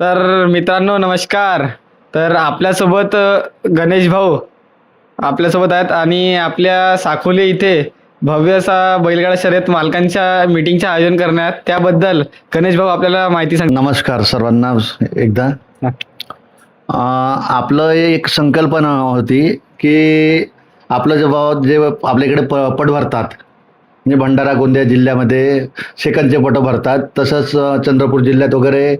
तर मित्रांनो नमस्कार. तर आपल्यासोबत गणेश भाऊ आपल्यासोबत आहेत आणि आपल्या साकोली इथे भव्य असा बैलगाडा शर्यत मालकांच्या मीटिंगचे आयोजन करण्यात. त्याबद्दल गणेश भाऊ आपल्याला माहिती सांग नमस्कार सर्वांना एकदा. आपलं एक संकल्पना होती की आपलं जे भाव जे आपल्याकडे प पट भरतात म्हणजे भंडारा गोंदिया जिल्ह्यामध्ये शेकांचे पटं भरतात. तसंच चंद्रपूर जिल्ह्यात वगैरे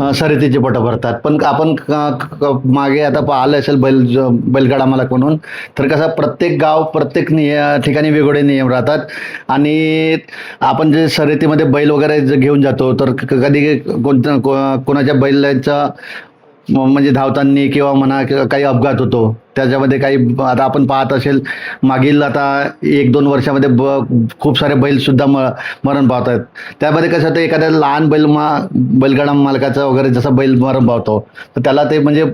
अं, पटं भरतात. पण आपण क- मागे आता पाहिलं असेल बैल ज- बैलगाडा मला म्हणून तर कसं प्रत्येक गाव प्रत्येक निय ठिकाणी वेगवेगळे नियम राहतात. आणि आपण जे शर्यतीमध्ये बैल वगैरे घेऊन जातो तर क- कधी कोणत्या को- कोणाच्या बैलांचा म्हणजे धावताना किंवा म्हणा किंवा काही अपघात होतो त्याच्यामध्ये काही आता आपण पाहत असेल मागील आता एक दोन वर्षामध्ये ब खूप सारे बैलसुद्धा म मरण पावत आहेत. त्यामध्ये कसं होतं एखाद्या लहान बैल मा बैलगाडा मालकाचा वगैरे जसा बैल मरण पावतो तर त्याला ते म्हणजे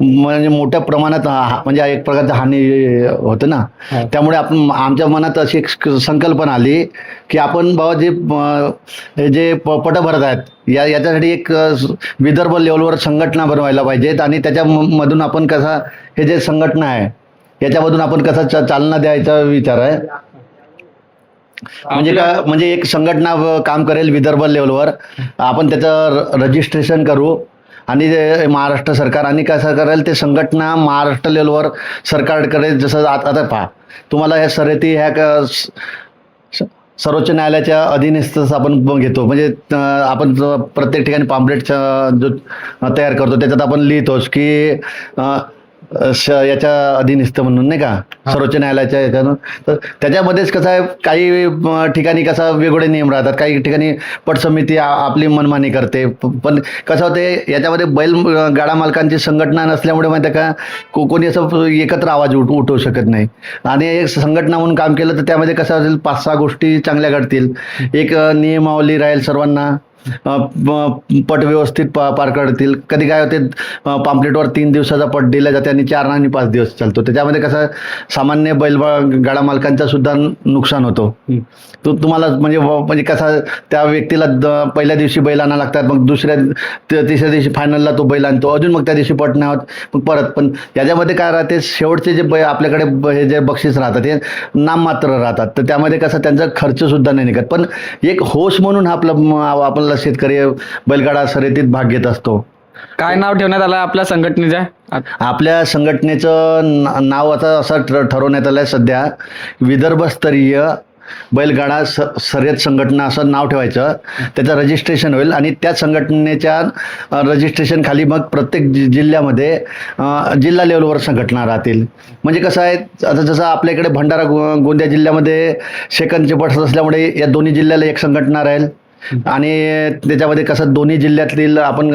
म्हणजे मोठ्या प्रमाणात म्हणजे एक प्रकारची हानी होतं ना. त्यामुळे आपण आमच्या मनात अशी एक संकल्पना आली की आपण बाबा जे जे पटं भरत आहेत या याच्यासाठी एक विदर्भ लेवलवर संघटना बनवायला पाहिजेत आणि त्याच्या म- मधून आपण कसा हे जे संघटना आहे याच्यामधून आपण कसा चालना द्यायचा विचार आहे. म्हणजे का म्हणजे एक संघटना काम करेल विदर्भ लेवलवर. आपण त्याचं रजिस्ट्रेशन करू. आणि जे महाराष्ट्र सरकार आणि कसं करेल ते संघटना महाराष्ट्र लेवलवर सरकारकडे जसं आता आता पहा तुम्हाला ह्या शर्यती ह्या क- स- सर्वोच्च न्यायालयाच्या अधीनस्थच आपण घेतो. म्हणजे आपण प्रत्येक ठिकाणी पॉम्पलेट जो तयार करतो त्याच्यात आपण लिहितोच की श- याच्या अधीनस्थ म्हणून नाही का? सर्वोच्च न्यायालयाच्या याच्यानं तर त्याच्यामध्येच कसं आहे काही ठिकाणी कसा वेगवेगळे नियम राहतात काही ठिकाणी पट समिती आ- आपली मनमानी करते. प- पण कसं होते याच्यामध्ये बैल अं, गाडा मालकांची संघटना नसल्यामुळे माहिती आहे का को कोणी असं एकत्र आवाज उठ उठवू शकत नाही. आणि एक संघटना म्हणून काम केलं तर त्यामध्ये कसं असेल पाच सहा गोष्टी चांगल्या घडतील. एक अं, नियमावली राहील सर्वांना. पट व्यवस्थित पा पार करतील कधी काय होते पाम्पलेटवर तीन दिवसाचा पट दिला जाते आणि चार आणि पाच दिवस चालतो. त्याच्यामध्ये कसं सामान्य बैल गाडा मालकांचा सुद्धा नुकसान होतो. तो तुम्हाला म्हणजे म्हणजे कसा त्या व्यक्तीला पहिल्या दिवशी बैल आणावं लागतात मग दुसऱ्या तिसऱ्या दिवशी फायनलला तो बैल आणतो. अजून मग त्या दिवशी पट नाही होत मग परत. पण याच्यामध्ये काय राहते शेवटचे जे बै आपल्याकडे हे जे बक्षीस राहतात हे नाममात्र राहतात. तर त्यामध्ये कसं त्यांचा खर्च सुद्धा नाही निघत. पण एक होश म्हणून हा आपला म- आपल्याला शेतकरी बैलगाडा शर्यतीत भाग घेत असतो. काय नाव ठेवण्यात आलं आपल्या संघटनेच्या आपल्या संघटनेचं ना- नाव आता असं ठ- ठरवण्यात आलं आहे सध्या विदर्भस्तरीय बैलगाडा स शर्यत संघटना असं नाव ठेवायचं. त्याचं रजिस्ट्रेशन होईल आणि त्या संघटनेच्या रजिस्ट्रेशन खाली मग प्रत्येक जि जिल्ह्यामध्ये अ, जिल्हा लेवलवर संघटना राहतील. म्हणजे कसं आहे आता जसं आपल्याकडे भंडारा गो गोंदिया जिल्ह्यामध्ये सेकंदचे पट असल्यामुळे या दोन्ही जिल्ह्याला एक संघटना राहील. आणि त्याच्यामध्ये कसं दोन्ही जिल्ह्यातील आपण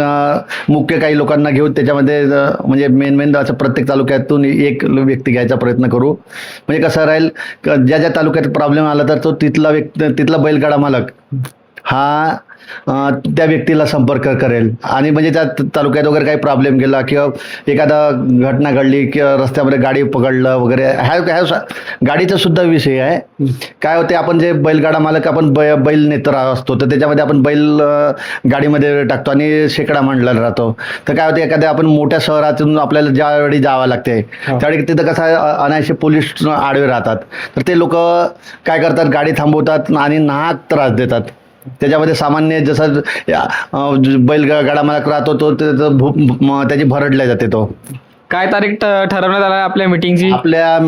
मुख्य काही लोकांना घेऊन त्याच्यामध्ये म्हणजे मेन मेन असं प्रत्येक तालुक्यातून एक व्यक्ती घ्यायचा प्रयत्न करू. म्हणजे कसं राहील ज्या ज्या तालुक्यात प्रॉब्लेम आला तर तो तिथला व्यक्ती तिथला बैलगाडा मालक. हा त्या व्यक्तीला संपर्क करेल. आणि म्हणजे त्या तालुक्यात वगैरे काही प्रॉब्लेम गेला किंवा एखादा घटना घडली किंवा रस्त्यामध्ये गाडी पकडलं वगैरे ह्या ह्या गाडीचा सुद्धा विषय आहे. काय होते आपण जे बैलगाडा मालक आपण बै बैल नेत्र असतो तर त्याच्यामध्ये आपण बैल गाडीमध्ये टाकतो आणि शेकडा मांडलेला राहतो. तर काय होते एखाद्या आपण मोठ्या शहरातून आपल्याला ज्यावेळी जावं लागते त्यावेळी तिथं कसं अनायसे पोलीस आडवे राहतात. तर ते लोक काय करतात गाडी थांबवतात आणि नाहक त्रास देतात. त्याच्यामध्ये सामान्य जसं या, अ, ज- बैल गा- गाडा मालक राहतो तो त्याचं भरडल्या जाते तो. काय तारीख ठरवण्यात आलं आपल्या मीटिंगची आपल्या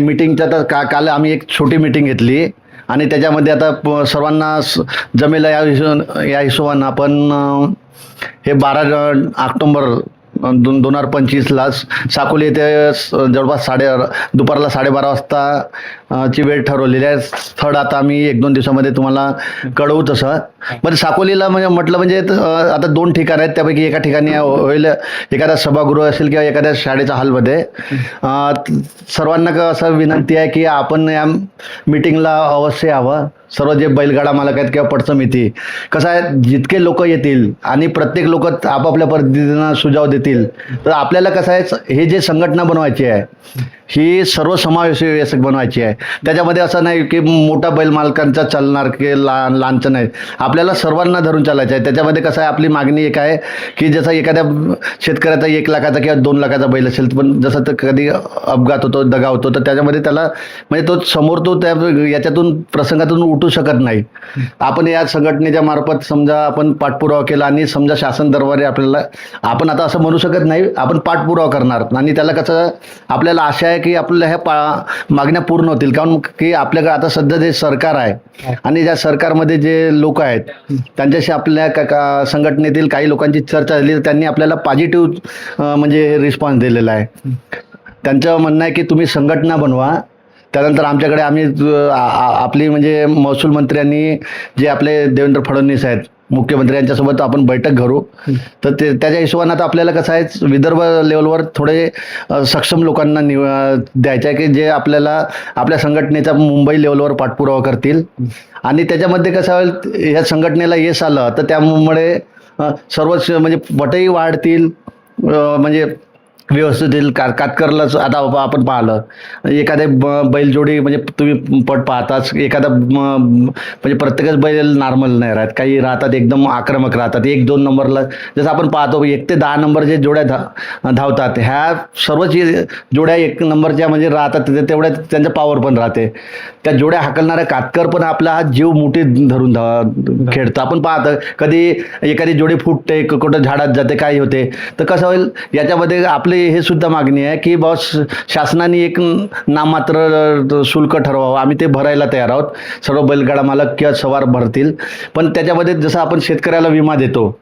मीटिंगच्या तर का काल आम्ही एक छोटी मीटिंग घेतली. आणि त्याच्यामध्ये आता सर्वांना जमेल या हिशो या हिशोबानं आपण हे बारा ऑक्टोंबर दोन दोन हजार पंचवीसला साकोली येथे स- जवळपास साडे दुपारला साडेबारा वाजता ची वेळ ठरवलेली आहे. स्थळ आता आम्ही एक दोन दिवसामध्ये तुम्हाला कळवू तसं. म्हणजे साकोलीला म्हणजे म्हटलं म्हणजे आता दोन ठिकाण आहेत. त्यापैकी एका ठिकाणी होईल एखादा सभागृह असेल किंवा एखाद्या शाळेच्या हॉलमध्ये. सर्वांना असं विनंती आहे की आपण या मीटिंगला अवश्य यावं. सर्व जे बैलगाडा मालक आहेत किंवा पटसमिती कसं आहे जितके लोक येतील आणि प्रत्येक लोक आपापल्या पद्धतीनं सुझाव देतील होतील तर आपल्याला कसं आहे हे जे संघटना बनवायची आहे ही सर्वसमावेशक बनवायची आहे. त्याच्यामध्ये असं नाही की मोठा बैल मालकांचा चालणार की लहान लहानचं नाही. आपल्याला सर्वांना धरून चालायचं आहे. त्याच्यामध्ये कसं आहे आपली मागणी एक आहे की जसं एखाद्या शेतकऱ्याचा एक लाखाचा किंवा दोन लाखाचा बैल असेल पण जसं तर कधी अपघात होतो दगा होतो तर त्याच्यामध्ये त्याला म्हणजे तो समोर तो त्या याच्यातून प्रसंगातून उठू शकत नाही. आपण या संघटनेच्या मार्फत समजा आपण पाठपुरावा केला आणि समजा शासन दरबारी आपल्याला आपण आता असं म्हणू शकत नाही आपण पाठपुरावा करणार. आणि त्याला कसं आपल्याला आशा आहे की आपल्या ह्या पा मागण्या पूर्ण होतील. कारण की आपल्याकडे आता सध्या जे सरकार आहे आणि ज्या सरकारमध्ये जे लोक आहेत त्यांच्याशी आपल्या का- का संघटनेतील काही लोकांची चर्चा झाली त्यांनी आपल्याला पॉझिटिव्ह म्हणजे रिस्पॉन्स दिलेला आहे. त्यांचं म्हणणं आहे की तुम्ही संघटना बनवा त्यानंतर आमच्याकडे आम्ही आपली म्हणजे महसूल मंत्र्यांनी जे आपले देवेंद्र फडणवीस आहेत मुख्यमंत्री यांच्यासोबत आपण बैठक घरू. तर ते त्याच्या हिशोबानं आता आपल्याला कसं आहे विदर्भ लेवलवर थोडे सक्षम लोकांना निव द्यायचं आहे की जे आपल्याला आपल्या संघटनेचा मुंबई लेवलवर पाठपुरावा करतील. आणि त्याच्यामध्ये कसं होईल ह्या संघटनेला यश आलं तर त्यामुळे सर्वच म्हणजे पटही वाढतील म्हणजे व्यवस्थित का कातकरलाच आता आपण पाहिलं. एखादे ब- बैलजोडी म्हणजे तुम्ही पट पाहताच एखादा म्हणजे प्रत्येकच बैल नॉर्मल नाही राहत. काही राहतात एकदम आक्रमक राहतात. एक दोन नंबरला जसं आपण पाहतो एक ते दहा नंबर जे जोड्या धा धावतात ह्या सर्वच जोड्या एक नंबरच्या म्हणजे राहतात तेवढ्या त्यांचं पॉवर पण राहते. त्या जोड्या हाकलणाऱ्या कातकर पण आपला हा जीव मोठी धरून धा- खेळतो. आपण पाहतो कधी एखादी जोडी फुटते क- कुठं झाडात जाते काही होते तर कसं होईल याच्यामध्ये आपले हे सुद्धा मागणी आहे की बॉस शासनाने एक नामात्र शुल्क ठरवावं. आम्ही ते भरायला तयार आहोत. सर्व बैलगाडा मालक किंवा सवार भरतील. पण त्याच्यामध्ये जसं आपण शेतकऱ्याला विमा देतो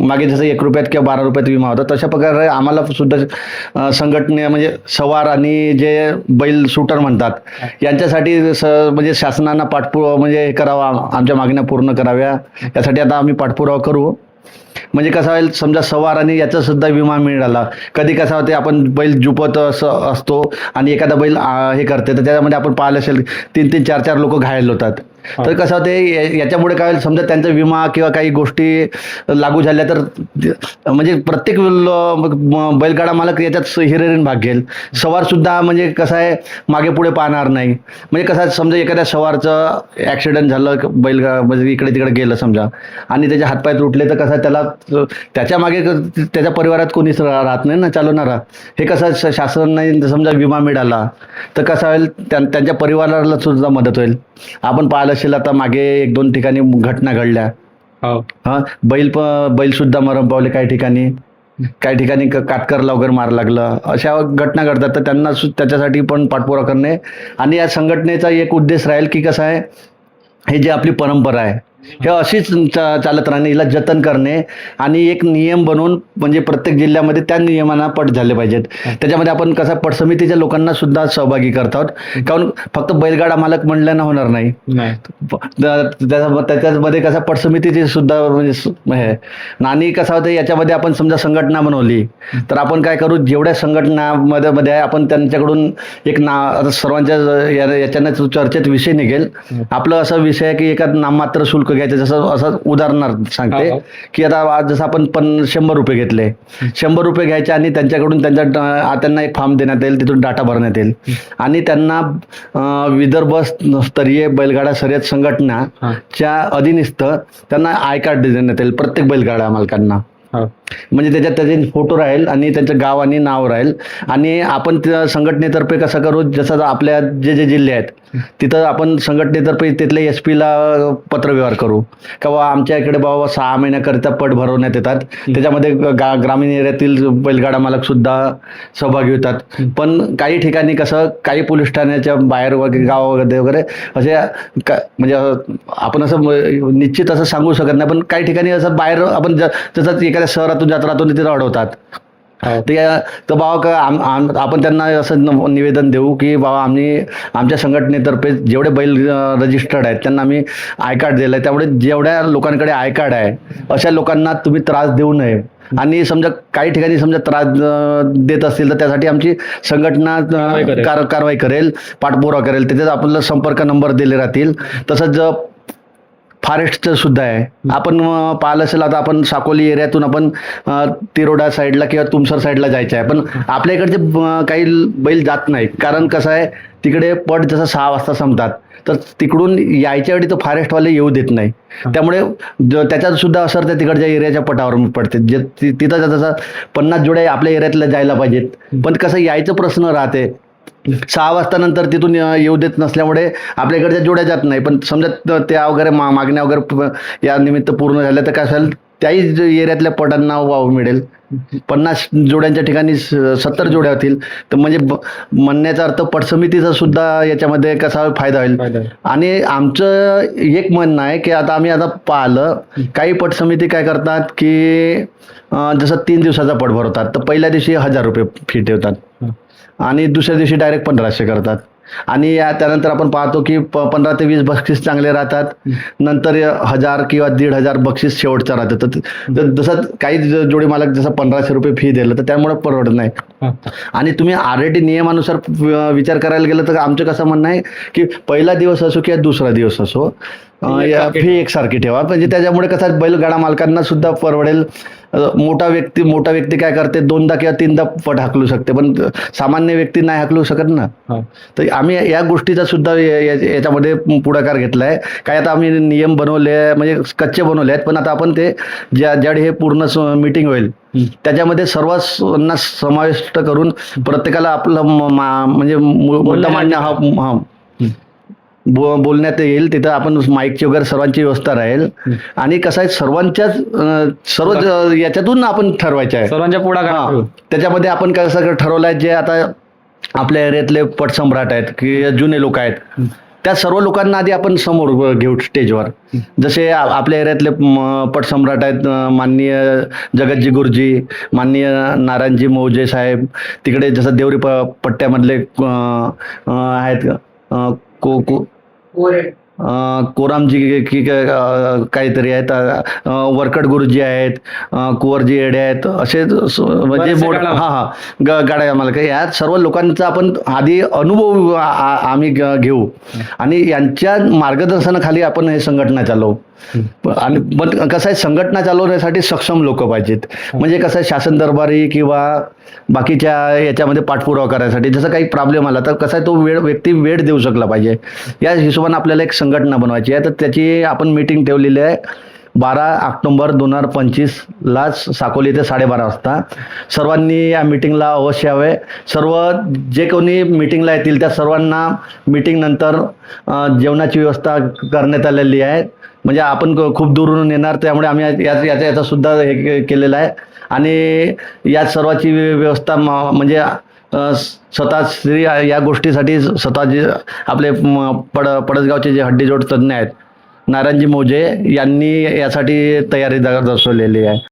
मागे जसं एक रुपयात किंवा बारा रुपयात विमा होता तशा प्रकारे आम्हाला सुद्धा संघटने म्हणजे सवार आणि जे बैल शूटर म्हणतात यांच्यासाठी स म्हणजे शासनानं पाठपुरावा म्हणजे हे करावा आमच्या मागण्या पूर्ण कराव्या. यासाठी आता आम्ही पाठपुरावा करू. म्हणजे कसं होईल समजा सवार आणि याचा सुद्धा विमा मिळाला. कधी कसं होते आपण बैल जुपत असं असतो आणि एखादा बैल हे करते तर त्याच्यामध्ये आपण पाहिलं असेल तीन तीन चार चार लोक घायल होतात. तर कसं होते या- याच्यामुळे काय होईल समजा त्यांचा विमा किंवा काही गोष्टी लागू झाल्या तर ते- म्हणजे प्रत्येक बैलगाडा मालक याच्यात हिरेरीन भाग घेईल. सवार सुद्धा म्हणजे कसं आहे मागे पुढे पाहणार नाही. म्हणजे कसं आहे, समजा एखाद्या सवारचं ॲक्सिडेंट झालं बैलगा म्हणजे इकडे तिकडे गेलं समजा आणि त्याचे हातपाय तुटले तर कसं त्याला त्याच्यामागे त्याच्या परिवारात कोणीच राहत नाही ना चालवणारा. हे कसं शासनाने समजा विमा मिळाला तर कसं होईल त्यां- त्यांच्या परिवाराला सुद्धा मदत होईल. आपण पाहिलं असेल आता मागे एक दोन ठिकाणी घटना घडल्या. हो. हा बैल बैल सुद्धा मरण पावले काही ठिकाणी. काही ठिकाणी क- कातकरला वगैरे मार लागलं. अशा घटना घडतात. तर त्यांना त्याच्यासाठी पण पाठपुरावा करणे. आणि या संघटनेचा एक उद्देश राहील की कसं आहे हे जे आपली परंपरा आहे हे अशीच चा- चालत राहणे हिला जतन करणे आणि एक नियम बनवून म्हणजे प्रत्येक जिल्ह्यामध्ये त्या नियमांना पट झाले पाहिजेत. त्याच्यामध्ये आपण कसं पट समितीच्या लोकांना सुद्धा सहभागी करत आहोत. कारण फक्त बैलगाडा मालक म्हणल्यानं होणार नाही. त्याच्यामध्ये कसं पटसमितीची सुद्धा म्हणजे हे. आणि कसं होतं याच्यामध्ये आपण समजा संघटना बनवली तर आपण काय करू जेवढ्या संघटनामध्ये मध्ये आपण त्यांच्याकडून एक ना सर्वांच्या याच्यानं चर्चेत विषय निघेल. आपलं असा विषय आहे की एका नाममात्र शुल्क घ्यायचं. जसं असं उदाहरणार्थ सांगते. की आता आज जसं आपण पण शंभर रुपये घेतले. शंभर रुपये घ्यायचे आणि त्यांच्याकडून त्यांच्या त्यांना एक फॉर्म देण्यात येईल. तिथून डाटा भरण्यात येईल. आणि त्यांना विदर्भ स्तरीय बैलगाडा शर्यत संघटना हा. च्या अधीनस्थ त्यांना आय कार्ड देण्यात येईल प्रत्येक बैलगाडा मालकांना. म्हणजे त्याच्यात त्याचे फोटो राहील आणि त्यांचं गाव आणि नाव राहील. आणि आपण त्या संघटनेतर्फे कसं करू? जसं आपल्या जे जे जिल्हे आहेत तिथं आपण संघटनेतर्फे तिथल्या एस पीला पत्रव्यवहार करू. किंवा आमच्या इकडे बाबा सहा महिन्याकरिता पट भरवण्यात येतात. त्याच्यामध्ये गा ग्रामीण एरियातील बैलगाडा मालक सुद्धा सहभागी होतात. पण काही ठिकाणी कसं काही पोलीस ठाण्याच्या बाहेर वगैरे गावामध्ये वगैरे असे का म्हणजे आपण असं निश्चित असं सांगू शकत नाही. पण काही ठिकाणी असं बाहेर आपण ज- जसं एखाद्या शहरात जात राहतो तिथे अडवतात हो. ते तर बाबा का आपण त्यांना असं निवेदन देऊ की बाबा आम्ही आमच्या संघटनेतर्फे जेवढे बैल रजिस्टर्ड आहेत त्यांना आम्ही आय कार्ड दिलं आहे. त्यामुळे जेवढ्या लोकांकडे आय कार्ड आहे अशा लोकांना तुम्ही त्रास देऊ नये. आणि समजा काही ठिकाणी समजा त्रास देत असतील तर त्यासाठी आमची संघटना कारवाई करेल. पाठपुरावा करेल. त्याच्यात आपल्याला संपर्क नंबर दिले राहतील. तसंच फॉरेस्टचं सुद्धा आहे. आपण पाहिलं असेल आता आपण साकोली एरियातून आपण तिरोडा साईडला किंवा तुमसर साईडला जायचं आहे. पण आपल्या इकडचे काही बैल जात नाही कारण कसं आहे तिकडे पट जसं सहा वाजता संपतात. तर तिकडून यायच्या वेळी तो फॉरेस्टवाले येऊ देत नाही. त्यामुळे ज- त्याच्यात सुद्धा असर त्या तिकडच्या एरियाच्या पटावर पडते. जे ति- तिथं जसं पन्नास जोड्या आपल्या एरियातल्या जायला पाहिजेत. पण कसं यायचं प्रश्न राहते. सहा वाजता नंतर तिथून येऊ देत नसल्यामुळे आपल्या इकडच्या जोड्या जात नाही. पण समजा त्या वगैरे मा मागण्या वगैरे या निमित्त पूर्ण झाल्या तर काय असेल? त्याही ज- एरियातल्या पटांना वाव मिळेल. पन्नास जोड्यांच्या ठिकाणी स- सत्तर जोड्या होतील. तर म्हणजे ब- म्हणण्याचा अर्थ पटसमितीचा सुद्धा याच्यामध्ये कसा फायदा होईल. आणि आमचं एक म्हणणं आहे की आता आम्ही आता पाहिलं काही पट समिती काय करतात की जसं तीन दिवसाचा पट भरवतात तर पहिल्या दिवशी हजार रुपये फी ठेवतात. आणि दुसऱ्या दिवशी डायरेक्ट पंधराशे करतात. आणि या त्यानंतर आपण पाहतो की प पंधरा ते वीस बक्षीस चांगले राहतात. नंतर हजार किंवा दीड हजार बक्षीस शेवटचं राहतं. तर जसं काही जोडी मालक जसं पंधराशे रुपये फी दिलं तर त्यामुळे परवडत नाही. आणि तुम्ही ऑलरेडी नियमानुसार विचार करायला गेलं तर आमचं कसं म्हणणं आहे की पहिला दिवस असो किंवा दुसरा दिवस असो या- फी एकसारखी ठेवा. म्हणजे त्याच्यामुळे कसं बैलगाडा मालकांना सुद्धा परवडेल. मोठा व्यक्ती मोठा व्यक्ती काय करते दोनदा किंवा तीनदा पट हाकलू शकते. पण सामान्य व्यक्ती नाही हाकलू शकत ना. तर आम्ही या गोष्टीचा सुद्धा याच्यामध्ये पुढाकार घेतला आहे काय आता आम्ही नियम बनवले म्हणजे कच्चे बनवले आहेत. पण आता आपण ते ज्या ज्यावेळी हे पूर्ण मीटिंग होईल. त्याच्यामध्ये सर्वांना समाविष्ट करून प्रत्येकाला आपलं म्हणजे मुद्दा मांडण्या हा हा. बो बोलण्यात येईल. तिथं आपण माईकची वगैरे सर्वांची व्यवस्था राहील. आणि कसं आहे सर्वांच्याच सर्व याच्यातून आपण ठरवायचं आहे. सर्वांच्या हा. पुढाकार त्याच्यामध्ये आपण कसं ठरवलं आहे जे आता आपल्या एरियातले पटसम्राट आहेत की जुने लोक आहेत त्या सर्व लोकांना आधी आपण समोर घेऊ स्टेजवर. जसे आपल्या एरियातले पटसम्राट आहेत माननीय जगतजी गुरुजी माननीय नारायणजी मौजे साहेब तिकडे जसं देवरी प पट्ट्यामधले आहेत को को कोरामजी काहीतरी आहेत. अं, वरकड गुरुजी आहेत. कुंवरजी येडे आहेत. असे म्हणजे मोठ गाडा- हा हा. ग- गाड्या मालक या सर्व लोकांचा आपण आधी अनुभव आम्ही घेऊ. आणि यांच्या मार्गदर्शनाखाली आपण हे संघटना चालवू. आणि पण कसं आहे संघटना चालवण्यासाठी सक्षम लोक पाहिजेत. म्हणजे कसं आहे शासन दरबारी किंवा बाकीच्या याच्यामध्ये पाठपुरावा करायसाठी. जसं काही प्रॉब्लेम आला तर कसा आहे तो वेळ व्यक्ती वेळ देऊ शकला पाहिजे. या हिशोबाने आपल्याला एक संघटना बनवायची आहे. तर त्याची आपण मीटिंग ठेवलेली आहे बारा ऑक्टोंबर दोन हजार पंचवीसला साकोली ते साडेबारा वाजता. सर्वांनी या मिटिंगला अवश्य हवे सर्व जे कोणी मिटिंगला येतील त्या सर्वांना मीटिंगनंतर जेवणाची व्यवस्था करण्यात आलेली आहे. म्हणजे आपण खूप दूरून येणार त्यामुळे आम्ही याचा याचा याचासुद्धा हे केलेलं आहे. आणि या सर्वाची व्य- व्यवस्था म- म्हणजे स्वतः श्री या गोष्टीसाठी स्वतः जे आपले म, पड पडसगावचे जे हड्डीजोड तज्ज्ञ आहेत नारायणजी मोजे यांनी यासाठी तयारी दर्शवलेली आहे.